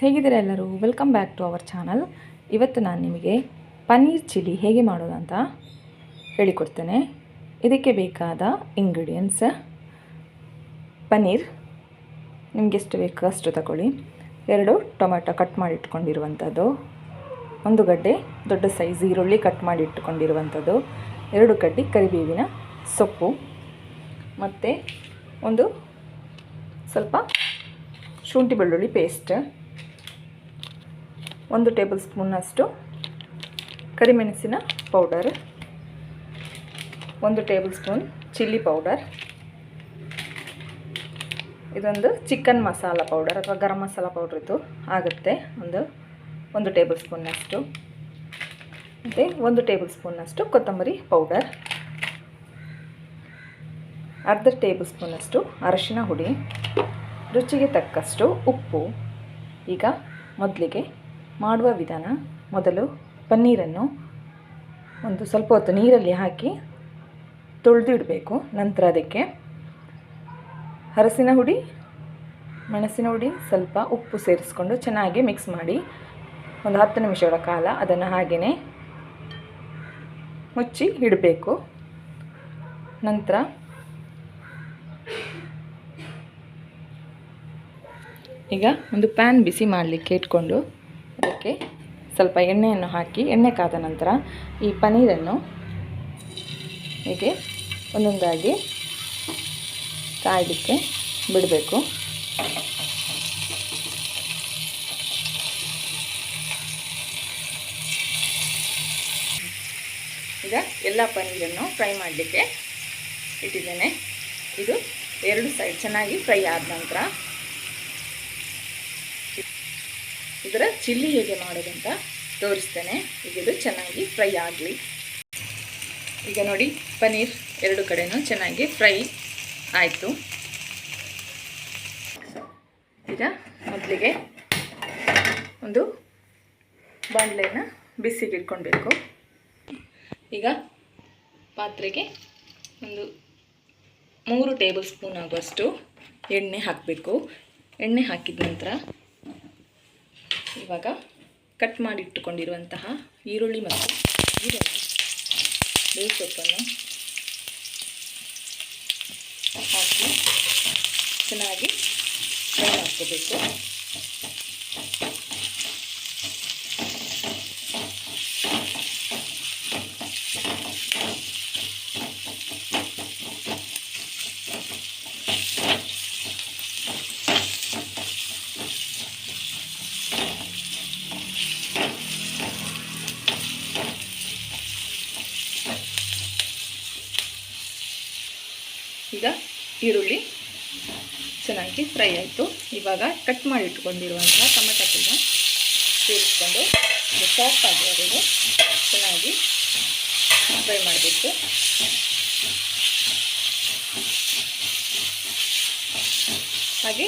ಹೇಗಿದ್ದೀರಾ ಎಲ್ಲರೂ welcome back to our channel ಇವತ್ತು ನಾನು ನಿಮಗೆ ಪನ್ನೀರ್ ಚಿಲ್ಲಿ ಹೇಗೆ ಮಾಡೋದು ಅಂತ ಹೇಳಿಕೊಡ್ತೇನೆ. ಇದಕ್ಕೆ ಬೇಕಾದ ಇಂಗ್ರೀಡಿಯೆಂಟ್ಸ್ ಪನ್ನೀರ್, ನಿಮ್ಗೆ ಎಷ್ಟು ಬೇಕು ಅಷ್ಟು ತಗೊಳ್ಳಿ. ಎರಡು ಟೊಮೆಟೊ ಕಟ್ ಮಾಡಿ ಇಟ್ಕೊಂಡಿರುವಂಥದ್ದು ಒಂದು ಗಡ್ಡೆ ದೊಡ್ಡ ಸೈಜ್ ಈರುಳ್ಳಿ ಕಟ್ ಮಾಡಿ ಇಟ್ಕೊಂಡಿರುವಂಥದ್ದು ಎರಡು ಕಡ್ಡಿ ಕರಿಬೇವಿನ ಸೊಪ್ಪು, ಮತ್ತು ಒಂದು ಸ್ವಲ್ಪ ಶುಂಠಿ ಬೆಳ್ಳುಳ್ಳಿ ಪೇಸ್ಟ್ ಒಂದು ಟೇಬಲ್ ಸ್ಪೂನಷ್ಟು ಕರಿಮೆಣಸಿನ ಪೌಡರ್, ಒಂದು ಟೇಬಲ್ ಸ್ಪೂನ್ ಚಿಲ್ಲಿ ಪೌಡರ್, ಇದೊಂದು ಚಿಕನ್ ಮಸಾಲ ಪೌಡರ್ ಅಥವಾ ಗರಂ ಮಸಾಲ ಪೌಡರ್ ಇದು ಆಗುತ್ತೆ. ಒಂದು ಒಂದು ಟೇಬಲ್ ಸ್ಪೂನಷ್ಟು ಮತ್ತು ಒಂದು ಟೇಬಲ್ ಸ್ಪೂನಷ್ಟು ಕೊತ್ತಂಬರಿ ಪೌಡರ್, ಅರ್ಧ ಟೇಬಲ್ ಸ್ಪೂನಷ್ಟು ಅರಶಿನ ಹುಡಿ, ರುಚಿಗೆ ತಕ್ಕಷ್ಟು ಉಪ್ಪು. ಈಗ ಮೊದಲಿಗೆ ಮಾಡುವ ವಿಧಾನ ಮೊದಲು ಪನ್ನೀರನ್ನು ಒಂದು ಸ್ವಲ್ಪ ಹೊತ್ತು ನೀರಲ್ಲಿ ಹಾಕಿ ತೊಳೆದಿಡಬೇಕು ನಂತರ ಅದಕ್ಕೆ ಅರಸಿನ ಹುಡಿ, ಮೆಣಸಿನ ಹುಡಿ, ಸ್ವಲ್ಪ ಉಪ್ಪು ಸೇರಿಸ್ಕೊಂಡು ಚೆನ್ನಾಗಿ ಮಿಕ್ಸ್ ಮಾಡಿ ಒಂದು ಹತ್ತು ನಿಮಿಷಗಳ ಕಾಲ ಅದನ್ನು ಹಾಗೆಯೇ ಮುಚ್ಚಿ ಇಡಬೇಕು. ನಂತರ ಈಗ ಒಂದು ಪ್ಯಾನ್ ಬಿಸಿ ಮಾಡಲಿಕ್ಕೆ ಇಟ್ಕೊಂಡು ಅದಕ್ಕೆ ಸ್ವಲ್ಪ ಎಣ್ಣೆಯನ್ನು ಹಾಕಿ, ಎಣ್ಣೆ ಕಾದ ನಂತರ ಈ ಪನ್ನೀರನ್ನು ಹೀಗೆ ಒಂದೊಂದಾಗಿ ಕಾಯಲಿಕ್ಕೆ ಬಿಡಬೇಕು. ಈಗ ಎಲ್ಲ ಪನ್ನೀರನ್ನು ಫ್ರೈ ಮಾಡಲಿಕ್ಕೆ ಇಟ್ಟಿದ್ದೇನೆ. ಇದು ಎರಡು ಸೈಡ್ ಚೆನ್ನಾಗಿ ಫ್ರೈ ಆದ ನಂತರ ಇದರ ಚಿಲ್ಲಿ ಹೇಗೆ ಮಾಡೋದಂತ ತೋರಿಸ್ತೇನೆ. ಈಗ ಇದು ಚೆನ್ನಾಗಿ ಫ್ರೈ ಆಗಲಿ. ಈಗ ನೋಡಿ, ಪನ್ನೀರ್ ಎರಡು ಕಡೆನೂ ಚೆನ್ನಾಗಿ ಫ್ರೈ ಆಯಿತು. ಈಗ ಮೊದಲಿಗೆ ಒಂದು ಬಾಣಲೆನ ಬಿಸಿಗೆ ಇಟ್ಕೊಳ್ಬೇಕು. ಈಗ ಪಾತ್ರೆಗೆ ಒಂದು ಮೂರು ಟೇಬಲ್ ಸ್ಪೂನ್ ಆಗುವಷ್ಟು ಎಣ್ಣೆ ಹಾಕಬೇಕು. ಎಣ್ಣೆ ಹಾಕಿದ ನಂತರ ಇವಾಗ ಕಟ್ ಮಾಡಿ ಇಟ್ಟುಕೊಂಡಿರುವಂತಹ ಈರುಳ್ಳಿ ಮತ್ತು ಈರುಳ್ಳಿ. ಬೇವು ಸೊಪ್ಪನ್ನು ಹಾಕಿ ಚೆನ್ನಾಗಿ ಫ್ರೈ ಮಾಡ್ಕೋಬೇಕು. ಈಗ ಈರುಳ್ಳಿ ಚೆನ್ನಾಗಿ ಫ್ರೈ ಆಯಿತು. ಇವಾಗ ಕಟ್ ಮಾಡಿ ಇಟ್ಕೊಂಡಿರುವಂಥ ಕೂಡ ಸೇರಿಸ್ಕೊಂಡು ಸಾಫ್ಟ್ ಆಗೋವರೆಗೂ ಚೆನ್ನಾಗಿ ಫ್ರೈ ಮಾಡಬೇಕು. ಹಾಗೆ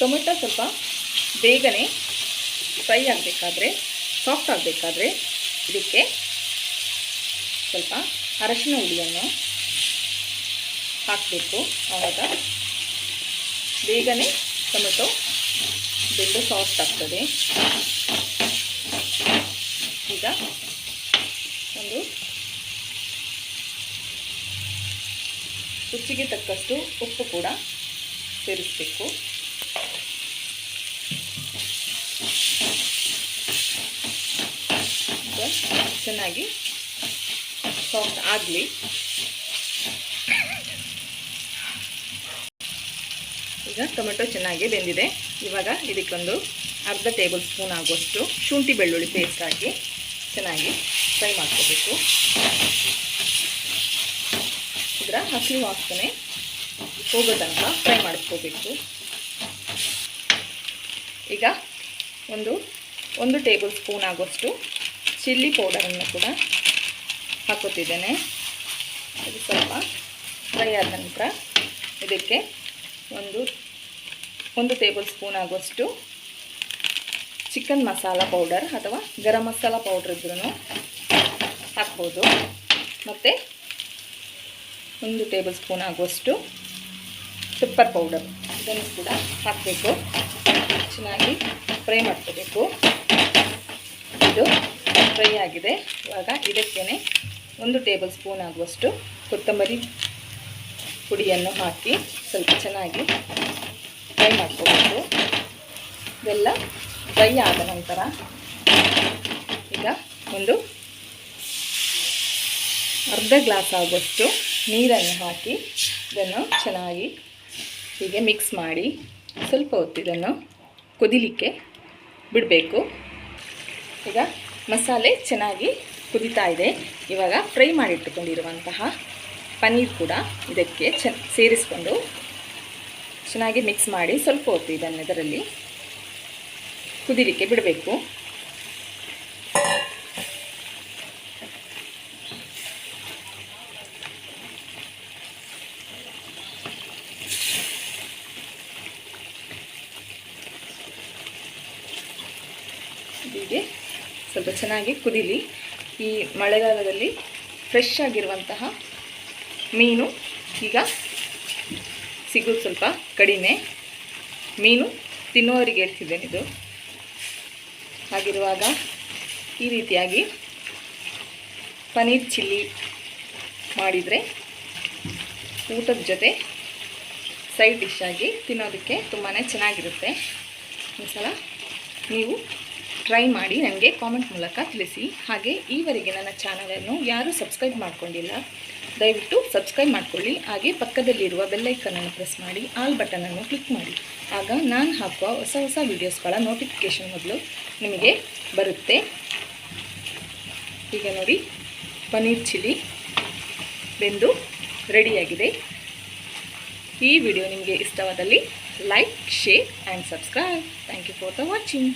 ಟೊಮೆಟೊ ಸ್ವಲ್ಪ ಬೇಗನೆ ಫ್ರೈ ಆಗಬೇಕಾದ್ರೆ ಸಾಫ್ಟ್ ಆಗಬೇಕಾದ್ರೆ ಇದಕ್ಕೆ ಸ್ವಲ್ಪ ಅರಶಿನ ಹುಡಿಯನ್ನು ಹಾಕಬೇಕು. ಆವಾಗ ಬೇಗನೆ ಟೊಮೆಟೊ ಬೆಂದು ಸಾಫ್ಟ್ ಆಗ್ತದೆ. ಈಗ ಒಂದು ರುಚಿಗೆ ತಕ್ಕಷ್ಟು ಉಪ್ಪು ಕೂಡ ಸೇರಿಸಬೇಕು. ಚೆನ್ನಾಗಿ ಸಾಫ್ಟ್ ಆಗಲಿ. ಈಗ ಟೊಮೆಟೊ ಚೆನ್ನಾಗಿ ಬೆಂದಿದೆ. ಇವಾಗ ಇದಕ್ಕೊಂದು ಅರ್ಧ ಟೇಬಲ್ ಸ್ಪೂನ್ ಆಗುವಷ್ಟು ಶುಂಠಿ ಬೆಳ್ಳುಳ್ಳಿ ಪೇಸ್ಟ್ ಹಾಕಿ ಚೆನ್ನಾಗಿ ಫ್ರೈ ಮಾಡ್ಕೋಬೇಕು. ಇದರ ಹಸಿ ವಾಸನೆ ಹೋಗೋ ತನಕ ಫ್ರೈ ಮಾಡ್ಕೋಬೇಕು. ಈಗ ಒಂದು ಒಂದು ಟೇಬಲ್ ಸ್ಪೂನ್ ಆಗುವಷ್ಟು ಚಿಲ್ಲಿ ಪೌಡರನ್ನು ಕೂಡ ಹಾಕೋತಿದ್ದೇನೆ ಇದು ಸ್ವಲ್ಪ ಫ್ರೈ ಆದ ನಂತರ ಇದಕ್ಕೆ ಒಂದು ಒಂದು ಟೇಬಲ್ ಸ್ಪೂನ್ ಆಗುವಷ್ಟು ಚಿಕನ್ ಮಸಾಲ ಪೌಡರ್ ಅಥವಾ ಗರಂ ಮಸಾಲ ಪೌಡ್ರ್ ಇದ್ರೂ ಹಾಕ್ಬೋದು. ಮತ್ತು ಒಂದು ಟೇಬಲ್ ಸ್ಪೂನ್ ಆಗುವಷ್ಟು ಪೆಪ್ಪರ್ ಪೌಡರ್ ಇದನ್ನು ಕೂಡ ಹಾಕಬೇಕು. ಚೆನ್ನಾಗಿ ಫ್ರೈ ಮಾಡ್ಕೋಬೇಕು. ಇದು ಫ್ರೈ ಆಗಿದೆ. ಇವಾಗ ಇದಕ್ಕೇ ಒಂದು ಟೇಬಲ್ ಸ್ಪೂನ್ ಆಗುವಷ್ಟು ಕೊತ್ತಂಬರಿ ಪುಡಿಯನ್ನು ಹಾಕಿ ಸ್ವಲ್ಪ ಚೆನ್ನಾಗಿ ಫ್ರೈ ಮಾಡ್ಕೋಬೇಕು. ಇದೆಲ್ಲ ಫ್ರೈ ಆದ ನಂತರ ಈಗ ಒಂದು ಅರ್ಧ ಗ್ಲಾಸ್ ಆಗುವಷ್ಟು ನೀರನ್ನು ಹಾಕಿ ಇದನ್ನು ಚೆನ್ನಾಗಿ ಹೀಗೆ ಮಿಕ್ಸ್ ಮಾಡಿ ಸ್ವಲ್ಪ ಹೊತ್ತು ಇದನ್ನು ಕುದಿಲಿಕ್ಕೆ ಬಿಡಬೇಕು. ಈಗ ಮಸಾಲೆ ಚೆನ್ನಾಗಿ ಕುದಿತಾ ಇದೆ. ಇವಾಗ ಫ್ರೈ ಮಾಡಿಟ್ಟುಕೊಂಡಿರುವಂತಹ ಪನ್ನೀರ್ ಕೂಡ ಇದಕ್ಕೆ ಚ ಸೇರಿಸ್ಕೊಂಡು ಚೆನ್ನಾಗಿ ಮಿಕ್ಸ್ ಮಾಡಿ ಸ್ವಲ್ಪ ಹೊತ್ತು ಇದನ್ನು ಇದರಲ್ಲಿ ಕುದಿಲಿಕ್ಕೆ ಬಿಡಬೇಕು. ಹೀಗೆ ಸ್ವಲ್ಪ ಚೆನ್ನಾಗಿ ಕುದಿಲಿ. ಈ ಮಳೆಗಾಲದಲ್ಲಿ ಫ್ರೆಶ್ ಆಗಿರುವಂತಹ ಮೀನು ಈಗ ಸಿಗೋದು ಸ್ವಲ್ಪ ಕಡಿಮೆ. ಮೀನು ತಿನ್ನೋರಿಗೆ ಹೇಳ್ತಿದ್ದೇನೆ ಇದು. ಹಾಗಿರುವಾಗ ಈ ರೀತಿಯಾಗಿ ಪನೀರ್ ಚಿಲ್ಲಿ ಮಾಡಿದರೆ ಊಟದ ಜೊತೆ ಸೈಡ್ ಡಿಶ್ ಆಗಿ ತಿನ್ನೋದಕ್ಕೆ ತುಂಬಾ ಚೆನ್ನಾಗಿರುತ್ತೆ. ಒಂದು ಸಲ ನೀವು ಟ್ರೈ ಮಾಡಿ ನನಗೆ ಕಾಮೆಂಟ್ ಮೂಲಕ ತಿಳಿಸಿ. ಹಾಗೆ ಈವರೆಗೆ ನನ್ನ ಚಾನಲನ್ನು ಯಾರೂ ಸಬ್ಸ್ಕ್ರೈಬ್ ಮಾಡ್ಕೊಂಡಿಲ್ಲ, ದಯವಿಟ್ಟು ಸಬ್ಸ್ಕ್ರೈಬ್ ಮಾಡ್ಕೊಳ್ಳಿ. ಹಾಗೆ ಪಕ್ಕದಲ್ಲಿರುವ ಬೆಲ್ಲೈಕನನ್ನು ಪ್ರೆಸ್ ಮಾಡಿ ಆಲ್ ಬಟನನ್ನು ಕ್ಲಿಕ್ ಮಾಡಿ. ಆಗ ನಾನು ಹಾಕುವ ಹೊಸ ಹೊಸ ವೀಡಿಯೋಸ್ಗಳ ನೋಟಿಫಿಕೇಷನ್ ಮೊದಲು ನಿಮಗೆ ಬರುತ್ತೆ. ಈಗ ನೋಡಿ, ಪನ್ನೀರ್ ಚಿಲ್ಲಿ ಬೆಂದು ರೆಡಿಯಾಗಿದೆ. ಈ ವಿಡಿಯೋ ನಿಮಗೆ ಇಷ್ಟವಾದಲ್ಲಿ like share and subscribe thank you for the watching